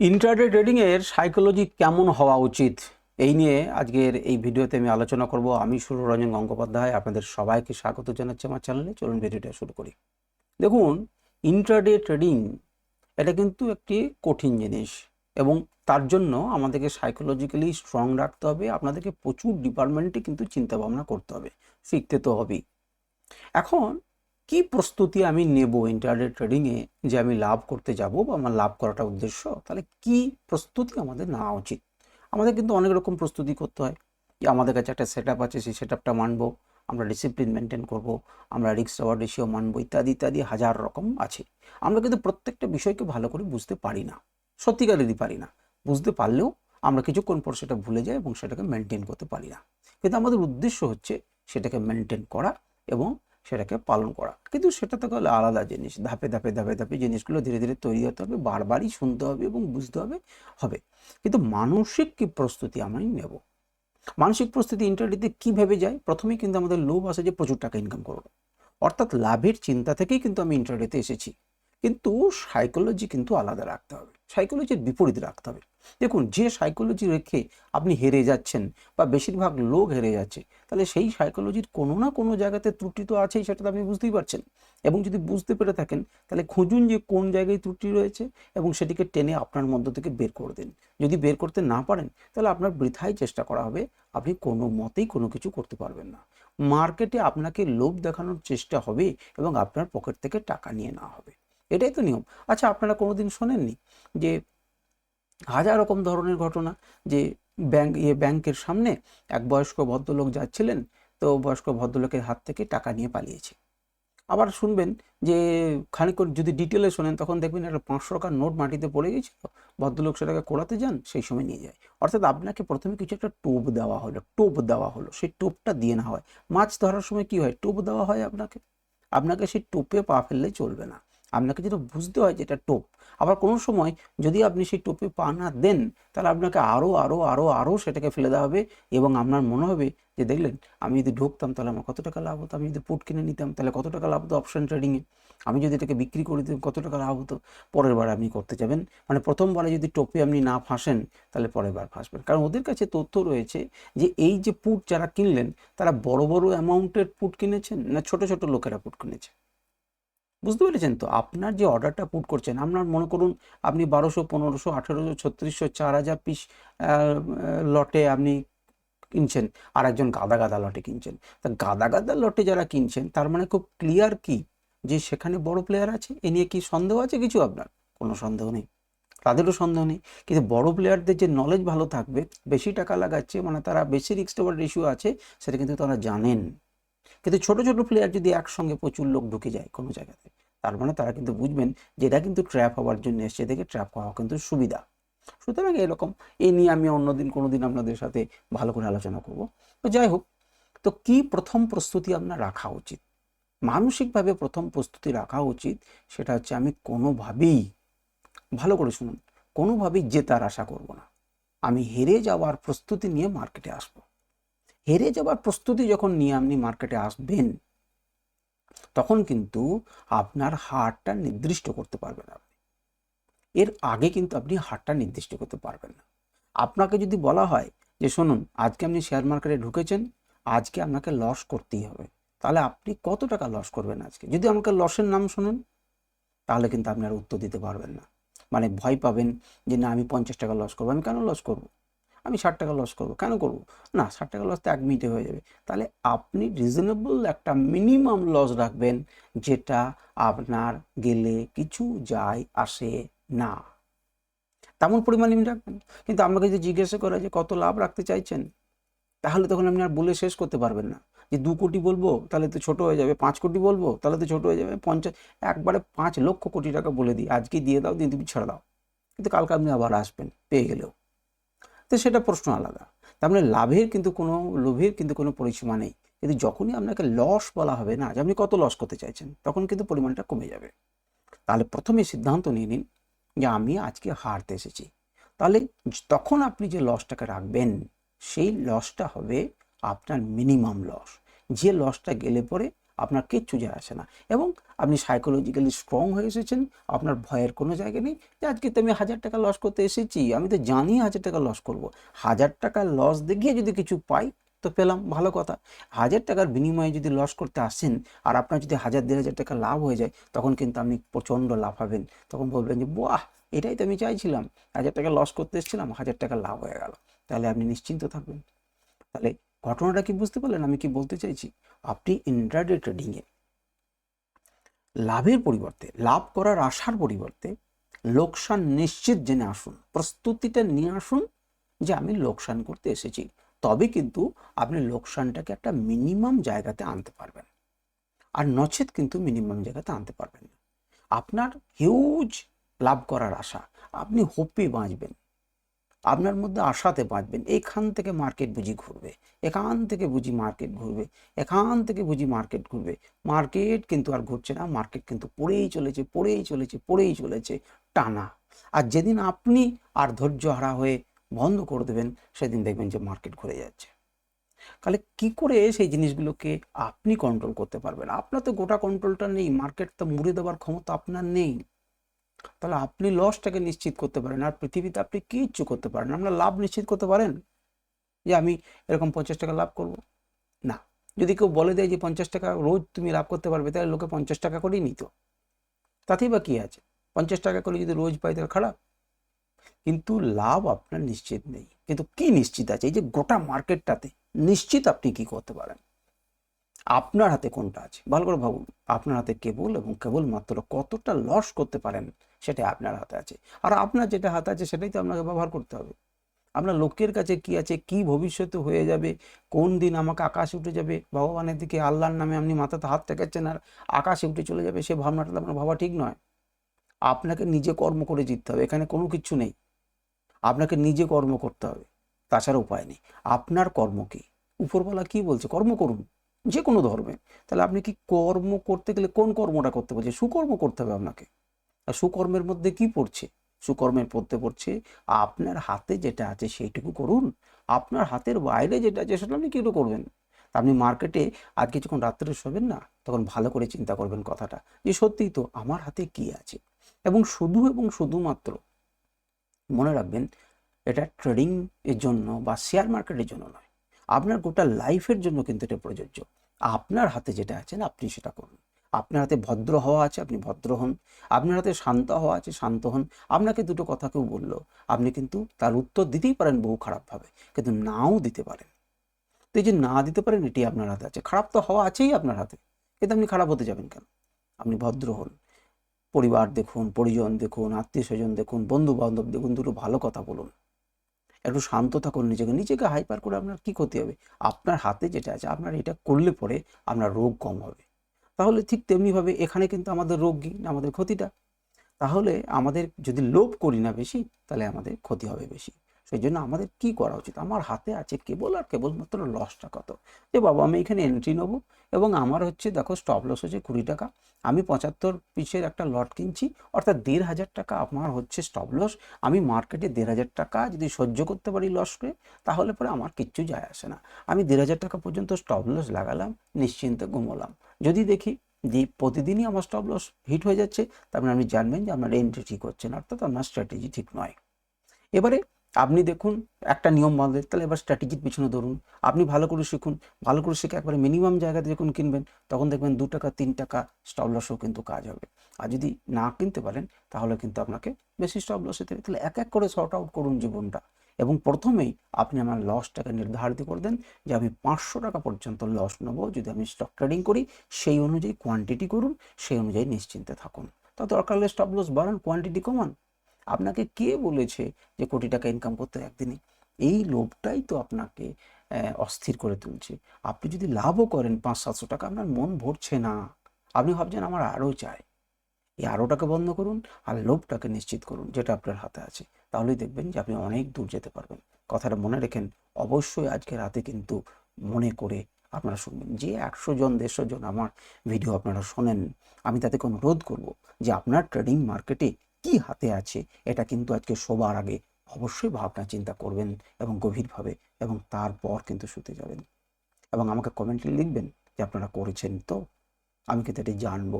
Intraday ট্রেডিংয়ের psychology কেমন হওয়া উচিত? এই নিয়ে আজকের এই ভিডিওতে আমি আলোচনা করব। আমি সুররঞ্জন গঙ্গোপাধ্যায়, আপনাদের সবাইকে স্বাগত জানাচ্ছি আমার চ্যানেলে। চলুন ভিডিওটা শুরু করি। দেখুন ইন্ট্রাডে ট্রেডিং এটা কিন্তু একটি কঠিন জিনিস এবং তার জন্য আমাদেরকে সাইকোলজিক্যালি স্ট্রং রাখতে হবে। আপনাদেরকে প্রচুর ডিপার্টমেন্টে কিন্তু চিন্তা ভাবনা করতে হবে, শিখতে তো হবেই। এখন কি প্রস্তুতি আমি নেব ইন্টারনেট ট্রেডিংয়ে যে আমি লাভ করতে যাব বা আমার লাভ করাটা উদ্দেশ্য? তাহলে কি প্রস্তুতি আমাদের নেওয়া উচিত? আমাদের কিন্তু অনেক রকম প্রস্তুতি করতে হয়। যে আমাদের কাছে একটা সেট আছে, সেই সেট আপটা মানবো, আমরা ডিসিপ্লিন মেনটেন করব, আমরা রিক্স রেওয়ার্ড রেশিও মানবো, ইত্যাদি ইত্যাদি, হাজার রকম আছে। আমরা কিন্তু প্রত্যেকটা বিষয়কে ভালো করে বুঝতে পারি না সত্যিকারেরই পারি না, বুঝতে পারলেও আমরা কিছুক্ষণ পর সেটা ভুলে যাই এবং সেটাকে মেনটেন করতে পারি না। কিন্তু আমাদের উদ্দেশ্য হচ্ছে সেটাকে মেনটেন করা এবং সেটাকে পালন করা। কিন্তু সেটা তো হলো আলাদা জিনিস। ধাপে ধাপে ধাপে ধাপে জিনিসগুলো ধীরে ধীরে তৈরি হতে হবে, বারবারই শুনতে হবে এবং বুঝতে হবে হবে। কিন্তু মানসিক কি প্রস্তুতি আমি নেব? মানসিক প্রস্তুতি ইন্টারনেটে কীভাবে যায়? প্রথমেই কিন্তু আমাদের লোভ আসে যে প্রচুর টাকা ইনকাম করব। অর্থাৎ লাভের চিন্তা থেকেই কিন্তু আমি ইন্টারনেটে এসেছি। কিন্তু সাইকোলজি কিন্তু আলাদা রাখতে হবে। সাইকোলজির বিপরীত রাখতে হবে। দেখুন, যে সাইকোলজি রেখে আপনি হেরে যাচ্ছেন বা বেশিরভাগ লোক হেরে যাচ্ছে, তাহলে সেই সাইকোলজির কোনো না কোনো জায়গাতে ত্রুটি তো আছেই, সেটা তো আপনি বুঝতেই পারছেন। এবং যদি বুঝতে পেরে থাকেন, তাহলে খুঁজুন যে কোন জায়গায় ত্রুটি রয়েছে এবং সেটিকে টেনে আপনার মধ্য থেকে বের করে দিন। যদি বের করতে না পারেন, তাহলে আপনার বৃথাই চেষ্টা করা হবে, আপনি কোনো মতেই কোনো কিছু করতে পারবেন না। মার্কেটে আপনাকে লোভ দেখানোর চেষ্টা হবে এবং আপনার পকেট থেকে টাকা নিয়ে নেওয়া হবে। এটাই তো নিয়ম। আচ্ছা আপনারা কোনোদিন শোনেননি যে হাজার রকম ধরনের ঘটনা যে ব্যাংক ইয়ে ব্যাংকের সামনে এক বয়স্ক ভদ্রলোক যাচ্ছিলেন, তো বয়স্ক ভদ্রলোকের হাত থেকে টাকা নিয়ে পালিয়েছে। আবার শুনবেন যে খানিক যদি ডিটেলে শোনেন, তখন দেখবেন একটা পাঁচশো টাকার নোট মাটিতে পড়ে গেছিল ভদ্রলোক সেটাকে কোড়াতে যান, সেই সময় নিয়ে যায়। অর্থাৎ আপনাকে প্রথমে কিছু একটা টোপ দেওয়া হলো, টোপ দেওয়া হলো। সেই টোপটা দিয়ে না হয়। মাছ ধরার সময় কি হয়? টোপ দেওয়া হয় আপনাকে। আপনাকে সেই টোপে পা ফেললে চলবে না। আপনাকে যেটা বুঝতে হয় যে এটা টোপ, আবার কোনো সময় যদি আপনি সেই টোপে পা না দেন, তাহলে আপনাকে আরও আরও আরও আরও সেটাকে ফেলে দেওয়া হবে এবং আপনার মনে হবে যে দেখলেন, আমি যদি ঢুকতাম তাহলে আমার কত টাকা লাভ হতো, আমি যদি পুট কিনে নিতাম তাহলে কত টাকা লাভ হতো অপশন ট্রেডিংয়ে আমি যদি এটাকে বিক্রি করে দিতাম কত টাকা লাভ হতো, পরের বার আপনি করতে যাবেন। মানে প্রথমবারে যদি টোপে আপনি না ফাঁসেন, তাহলে পরের বার ফাঁসবেন। কারণ ওদের কাছে তথ্য রয়েছে যে এই যে পুট যারা কিনলেন, তারা বড় বড় অ্যামাউন্টের পুট কিনেছেন না ছোট ছোট লোকেরা পুট কিনেছে? বুঝতে পেরেছেন তো? আপনার যে অর্ডারটা পুট করছেন, আপনার মনে করুন আপনি বারোশো, পনেরোশো, আঠেরোশো, ছত্রিশশো, চার হাজার পিস লটে আপনি কিনছেন আর একজন গাদা গাদা লটে কিনছেন। তা গাদা গাদা লটে যারা কিনছেন, তার মানে খুব ক্লিয়ার কি? যে সেখানে বড় প্লেয়ার আছে, এ নিয়ে কি সন্দেহ আছে কিছু আপনার? কোনো সন্দেহ নেই। তাদেরও সন্দেহ নেই। কিন্তু বড় প্লেয়ারদের যে নলেজ ভালো থাকবে, বেশি টাকা লাগাচ্ছে মানে তারা বেশি রিক্স টেবার রেশিও আছে, সেটা কিন্তু তারা জানেন। কিন্তু ছোট ছোট প্লেয়ার যদি একসঙ্গে প্রচুর লোক ঢুকে যায় কোনো জায়গাতে, তার মানে তারা কিন্তু বুঝবেন যে এটা কিন্তু ট্র্যাপ হওয়ার জন্য এসছে দেখে ট্র্যাপ হওয়া কিন্তু সুবিধা। সুতরাং এরকম এই নিয়ে আমি অন্যদিন কোনো দিন আপনাদের সাথে ভালো করে আলোচনা করব। তো যাই হোক, তো কি প্রথম প্রস্তুতি আপনার রাখা উচিত? মানসিকভাবে প্রথম প্রস্তুতি রাখা উচিত সেটা হচ্ছে আমি কোনোভাবেই, ভালো করে শুনুন, কোনোভাবেই জেতার আশা করব না। আমি হেরে যাওয়ার প্রস্তুতি নিয়ে মার্কেটে আসব। হেরে যাবার প্রস্তুতি যখন নিয়ে আপনি মার্কেটে আসবেন, তখন কিন্তু আপনার হারটা নির্দিষ্ট করতে পারবেন আপনি। এর আগে কিন্তু আপনি হারটা নির্দিষ্ট করতে পারবেন না। আপনাকে যদি বলা হয় যে, শুনুন, আজকে আপনি শেয়ার মার্কেটে ঢুকেছেন, আজকে আপনাকে লস করতেই হবে। তাহলে আপনি কত টাকা লস করবেন আজকে? যদি আমাকে লসের নাম শোনেন, তাহলে কিন্তু আপনি আর উত্তর দিতে পারবেন না। মানে ভয় পাবেন যে, না, আমি পঞ্চাশ টাকা লস করব, আমি কেন লস করব? আমি ষাট টাকা লস করব। কেন করব? না, ষাট টাকা লস তো এক মিনিটে হয়ে যাবে। তাহলে আপনি রিজনেবল একটা মিনিমাম লস রাখবেন, যেটা আপনার গেলে কিছু যায়, আসে না। তেমন পরিমাণ লিমিট রাখবেন। কিন্তু আপনাকে যদি জিজ্ঞাসা করে যে কত লাভ রাখতে চাইছেন, তাহলে তখন আপনি আর বলে শেষ করতে পারবেন না। যে দু কোটি বলব, তাহলে তো ছোট হয়ে যাবে। পাঁচ কোটি বলব, তাহলে তো ছোট হয়ে যাবে। পঞ্চাশ, একবারে পাঁচ লক্ষ কোটি টাকা বলে দিই। আজকে দিয়ে দাও দিন তুমি ছেড়ে দাও। কিন্তু কালকে আপনি আবার আসবেন, পেয়ে গেলেও। তো সেটা প্রশ্ন আলাদা। তার মানে লাভের কিন্তু কোনো, লোভের কিন্তু কোনো পরিসীমা নেই। কিন্তু যখনই আপনাকে লস বলা হবে না, যে আপনি কত লস করতে চাইছেন, তখন কিন্তু পরিমাণটা কমে যাবে। তাহলে প্রথমে সিদ্ধান্ত নিয়ে নিন যে আমি আজকে হারতে এসেছি। তাহলে তখন আপনি যে লসটাকে রাখবেন, সেই লসটা হবে আপনার মিনিমাম লস যে লসটা গেলে পরে আপনার কিচ্ছু যায় আসে না। এবং আপনি সাইকোলজিক্যালি স্ট্রং হয়ে এসেছেন, আপনার ভয়ের কোনো জায়গা নেই যে আজকে তো আমি হাজার টাকা লস করতে এসেছি, আমি তো জানি হাজার টাকা লস করব। হাজার টাকা লস দেখিয়ে যদি কিছু পাই, তো পেলাম, ভালো কথা। হাজার টাকার বিনিময়ে যদি লস করতে আসেন আর আপনার যদি হাজার, দেড় হাজার টাকা লাভ হয়ে যায়, তখন কিন্তু আপনি প্রচণ্ড লাফাবেন। তখন বলবেন যে, বাহ, এটাই তো আমি চাইছিলাম। হাজার টাকা লস করতে এসেছিলাম, হাজার টাকা লাভ হয়ে গেল। তাহলে আপনি নিশ্চিন্ত থাকবেন। তাহলে ঘটনাটা কি বুঝতে পারলেন? আমি কি বলতে চাইছি? আপনি ইন্ট্রাডে ট্রেডিংয়ে লাভের পরিবর্তে, লাভ করার আশার পরিবর্তে লোকসান নিশ্চিত জেনে আসুন। প্রস্তুতিটা নিয়ে আসুন যে আমি লোকসান করতে এসেছি। তবে কিন্তু আপনি লোকসানটাকে একটা মিনিমাম জায়গাতে আনতে পারবেন। আর নচেত কিন্তু মিনিমাম জায়গাতে আনতে পারবেন না। আপনার হিউজ লাভ করার আশা। আপনি হোপে বাঁচবেন। আপনার মধ্যে আশাতে বাঁচবেন, এখান থেকে মার্কেট বুঝি ঘুরবে, এখান থেকে বুঝি মার্কেট ঘুরবে, এখান থেকে বুঝি মার্কেট ঘুরবে। মার্কেট কিন্তু আর ঘুরছে না মার্কেট কিন্তু পড়েই চলেছে পড়েই চলেছে পড়েই চলেছে টানা। আর যেদিন আপনি আর ধৈর্য হারা হয়ে বন্ধ করে দেবেন, সেদিন দেখবেন যে মার্কেট ঘুরে যাচ্ছে। তাহলে কি করে সেই জিনিসগুলোকে আপনি কন্ট্রোল করতে পারবেন? আপনার তো গোটা কন্ট্রোলটা নেই মার্কেট তো মুড়ে দেওয়ার ক্ষমতা আপনার নেই। তাহলে আপনি লসটাকে নিশ্চিত করতে পারেন। আর পৃথিবীতে আপনি কিচ্ছু করতে পারেন আপনার লাভ নিশ্চিত করতে পারেন? যে আমি এরকম পঞ্চাশ টাকা লাভ করব? না। যদি কেউ বলে দেয় যে পঞ্চাশ টাকা রোজ তুমি লাভ করতে পারবে, তাহলে লোকে পঞ্চাশ টাকা করেই নিত। তাতেই বা কী আছে? পঞ্চাশ টাকা করে যদি রোজ পাই তাহলে খারাপ। কিন্তু লাভ আপনার নিশ্চিত নেই। কিন্তু কি নিশ্চিত আছে? এই যে গোটা মার্কেটটাতে নিশ্চিত আপনি কি করতে পারেন? আপনার হাতে কোনটা আছে? ভালো করে ভাবুন। আপনার হাতে কেবল এবং কেবল মাত্র কতটা লস করতে পারেন সেটা আপনার হাতে আছে। আর আপনার যেটা হাতে আছে সেটাই তো আপনাকে ব্যবহার করতে হবে। আপনার লোকের কাছে কি আছে, কি ভবিষ্যতে হয়ে যাবে, কোন দিন আমাকে আকাশে উঠে যাবে, ভগবানের দিকে আল্লাহর নামে আপনি মাথাতে হাত টেকাচ্ছেন আর আকাশে উঠে চলে যাবে, সে ভাবনাটা আপনার ভাবা ঠিক নয়। আপনাকে নিজে কর্ম করে জিততে হবে, এখানে কোনো কিছু নেই। আপনাকে নিজে কর্ম করতে হবে, তাছাড়া উপায় নেই। আপনার কর্ম কি? উপরবেলা কি বলছে? কর্ম করুন, যে কোনো ধর্মে। তাহলে আপনি কি কর্ম করতে গেলে কোন কর্মটা করতে বলছে সুকর্ম করতে হবে আপনাকে। আর সুকর্মের মধ্যে কি পড়ছে? সুকর্মের পড়তে পড়ছে, আপনার হাতে যেটা আছে সেইটুকু করুন। আপনার হাতের বাইরে যেটা আছে সেটা আপনি কিটু করবেন। আপনি মার্কেটে আজ কিছুক্ষণ রাত্রে শোবেন না, তখন ভালো করে চিন্তা করবেন কথাটা। যে সত্যিই তো আমার হাতে কি আছে? এবং শুধু এবং শুধুমাত্র মনে রাখবেন, এটা ট্রেডিং এর জন্য বা শেয়ার মার্কেটের জন্য নয়। আপনার গোটা লাইফের জন্য কিন্তু এটা প্রযোজ্য। আপনার হাতে যেটা আছে না আপনি সেটা করুন। আপনার হাতে ভদ্র হওয়া আছে, আপনি ভদ্র হন। আপনার হাতে শান্ত হওয়া আছে, শান্ত হন। আপনাকে দুটো কথা কেউ বলল। আপনি কিন্তু তার উত্তর দিতেই পারেন, বহু খারাপভাবে। কিন্তু নাও দিতে পারেন। তো এই যে না দিতে পারেন, এটি আপনার হাতে আছে। খারাপ তো হওয়া আছেই আপনার হাতে। কিন্তু আপনি খারাপ হতে যাবেন কেন? আপনি ভদ্র হন। পরিবার দেখুন, পরিজন দেখুন আত্মীয় স্বজন দেখুন বন্ধু বান্ধব দেখুন, দুটো ভালো কথা বলুন। একটু শান্ত থাকুন, নিজেকে নিজেকে হাইপার করে আপনার কি ক্ষতি হবে? আপনার হাতে যেটা আছে, আপনার এটা করলে পরে আপনার রোগ কম হবে। তাহলে ঠিক তেমনিভাবে এখানে কিন্তু আমাদের রোগ আমাদের ক্ষতিটা। তাহলে আমাদের যদি লোভ করি না বেশি, তাহলে আমাদের ক্ষতি হবে বেশি। সেই জন্য আমাদের কি করা উচিত? আমার হাতে আছে কেবল আর কেবলমাত্র লসটা কত? যে বাবা, আমি এখানে এন্ট্রি নেব এবং আমার হচ্ছে দেখো স্টপ লস হচ্ছে কুড়ি টাকা। আমি পঁচাত্তর পিসের একটা লট কিনছি, অর্থাৎ দেড় হাজার টাকা আমার হচ্ছে স্টপ লস আমি মার্কেটে দেড় হাজার টাকা যদি সহ্য করতে পারি লসকে তাহলে পরে আমার কিচ্ছু যায় আসে না। আমি দেড় হাজার টাকা পর্যন্ত স্টপ লস লাগালাম, নিশ্চিন্তে ঘুমোলাম। যদি দেখি যে প্রতিদিনই আমার স্টপ লস হিট হয়ে যাচ্ছে, তার মানে আপনি জানবেন যে আপনার এন্ট্রি ঠিক হচ্ছে না, অর্থাৎ আপনার স্ট্র্যাটেজি ঠিক নয়। এবারে আপনি দেখুন, একটা নিয়ম বাঁধলেন তাহলে এবার স্ট্র্যাটেজির পিছনে ধরুন আপনি ভালো করে শিখুন, ভালো করে শিখে একবারে মিনিমাম জায়গাতে যখন কিনবেন, তখন দেখবেন দু টাকা, তিন টাকা স্টপ লসও কিন্তু কাজ হবে। আর যদি না কিনতে পারেন, তাহলে কিন্তু আপনাকে বেশি স্টপ লস হতে হবে। তাহলে এক এক করে শর্ট আউট করুন জীবনটা। এবং প্রথমেই আপনি আমার লসটাকে নির্ধারিত করে দেন যে আমি পাঁচশো টাকা পর্যন্ত লস নেব যদি আমি স্টক ট্রেডিং করি, সেই অনুযায়ী কোয়ান্টিটি করুন, সেই অনুযায়ী নিশ্চিন্তে থাকুন। তা দরকার হলে স্টপ লস বাড়ান কোয়ান্টিটি কমান। আপনাকে কে বলেছে যে কোটি টাকা ইনকাম করতে একদিনে? এই লোভটাই তো আপনাকে অস্থির করে তুলছে। আপনি যদি লাভও করেন পাঁচ, সাতশো টাকা, আপনার মন ভরছে না। আপনি ভাবছেন আমার আরও চাই। এই আরোটাকে বন্ধ করুন আর লোভটাকে নিশ্চিত করুন, যেটা আপনার হাতে আছে। তাহলেই দেখবেন যে আপনি অনেক দূর যেতে পারবেন। কথাটা মনে রেখেন, অবশ্যই আজকে রাতে কিন্তু মনে করে আপনারা শুনবেন। যে একশো জন, দেড়শো জন আমার ভিডিও আপনারা শোনেন, আমি তাদেরকে অনুরোধ করব যে আপনার ট্রেডিং মার্কেটে কি হাতে আছে, এটা কিন্তু আজকে শোবার আগে অবশ্যই ভাবনা চিন্তা করবেন এবং গভীরভাবে এবং তারপর কিন্তু শুতে যাবেন। এবং আমাকে কমেন্টে লিখবেন যে আপনারা করেছেন তো। আমি কিন্তু এটি জানব।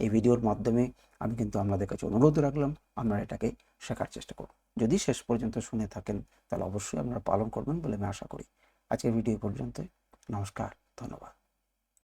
এই ভিডিওর মাধ্যমে আমি কিন্তু আপনাদের কাছে অনুরোধ রাখলাম, আপনারা এটাকে শেখার চেষ্টা করুন। যদি শেষ পর্যন্ত শুনে থাকেন, তাহলে অবশ্যই আপনারা পালন করবেন বলে আমি আশা করি। আজকের ভিডিও পর্যন্ত নমস্কার, ধন্যবাদ।